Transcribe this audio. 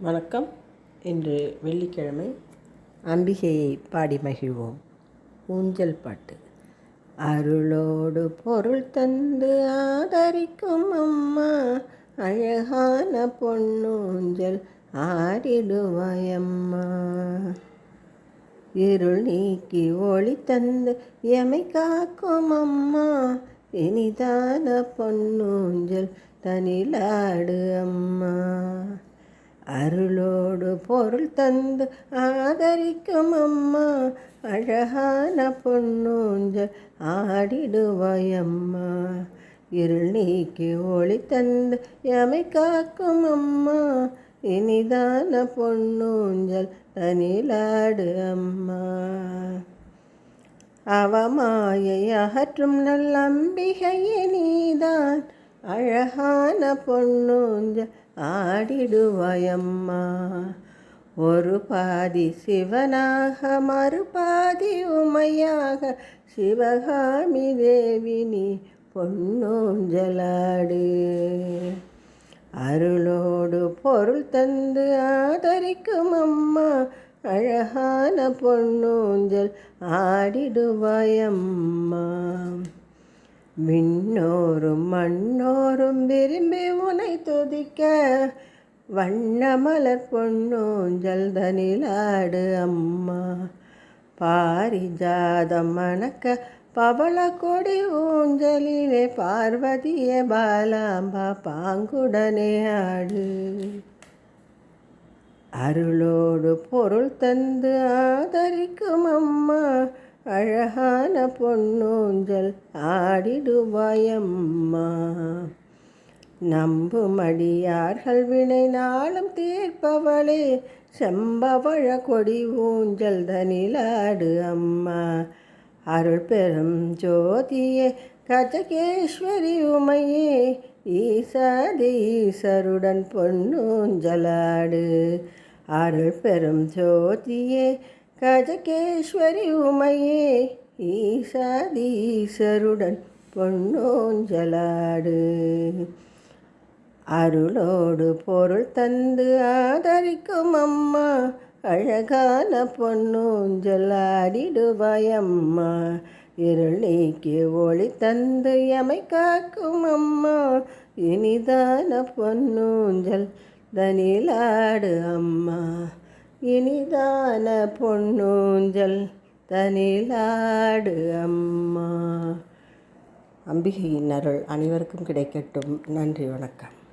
வணக்கம். இன்று வெள்ளிக்கிழமை அம்பிகையை பாடி மகிழ்வோம். ஊஞ்சல் பாட்டு. அருளோடு பொருள் தந்து ஆதரிக்கும் அம்மா அழகான பொன்னூஞ்சல் ஆடிடுவாயம்மா. இருள் நீக்கி ஒளி தந்து எமை காக்கும் அம்மா இனிதான பொன்னூஞ்சல் தனிலாடு அம்மா. அருளோடு பொருள் தந்து ஆதரிக்கும் அம்மா. அழகான பொன்னூஞ்சல் ஆடிடுவாயம்மா. இருள் நீக்கி ஒளி தந்து எமை காக்கும் அம்மா. இனிதான பொன்னூஞ்சல் தனிலாடு அம்மா. அவமாயை அகற்றும் நல்லம்பிகையே நீதான். அழகான பொண்ணுஞ்ச ஆடிடுவாயம்மா. ஒரு பாதி சிவனாக மறுபாதி உமையாக சிவகாமி தேவி நீ பொன்னூஞ்சலாடு. அருளோடு பொருள் தந்து ஆதரிக்கும் அம்மா அழகான பொன்னூஞ்சல் ஆடிடுவாயம்மா. விண்ணோரும் மண்ணோரும் விரும்பி உனை துதிக்க. வண்ணமலர் பொன்னூஞ்சல் தனிலாடு அம்மா. பாரிஜாதம் மணக்க பவள கொடி ஊஞ்சலிலே பார்வதிய பாலாம்பா பாங்குடனே ஆடு. அருளோடு பொருள் தந்து ஆதரிக்கும் அம்மா. அழகான பொன்னூஞ்சல் ஆடிடுவாயம்மா. நம்புமடியார்கள் வினை நாளும் தீர்ப்பவளே செம்பவழ கொடி ஊஞ்சல் தனிலாடு அம்மா. அருள் பெரும் ஜோதியே கஜகேஸ்வரி உமையே ஈசாதீசருடன் பொன்னூஞ்சலாடு. அருள் பெரும் ஜோதியே கஜகேஸ்வரி உமையே ஈசாதீசருடன் பொன்னோஞ்சலாடு. அருளோடு பொருள் தந்து ஆதரிக்கும் அம்மா அழகான பொன்னூஞ்சலாடிடுவாயம்மா. இருள் நீக்கி ஒளி தந்து எமை காக்கும் அம்மா இனிதான பொன்னூஞ்சல் தனிலாடு அம்மா. இனிதான பொன்னூஞ்சல் தனிலாடு அம்மா. அம்பிகையின் அருள் அனைவருக்கும் கிடைக்கட்டும். நன்றி வணக்கம்.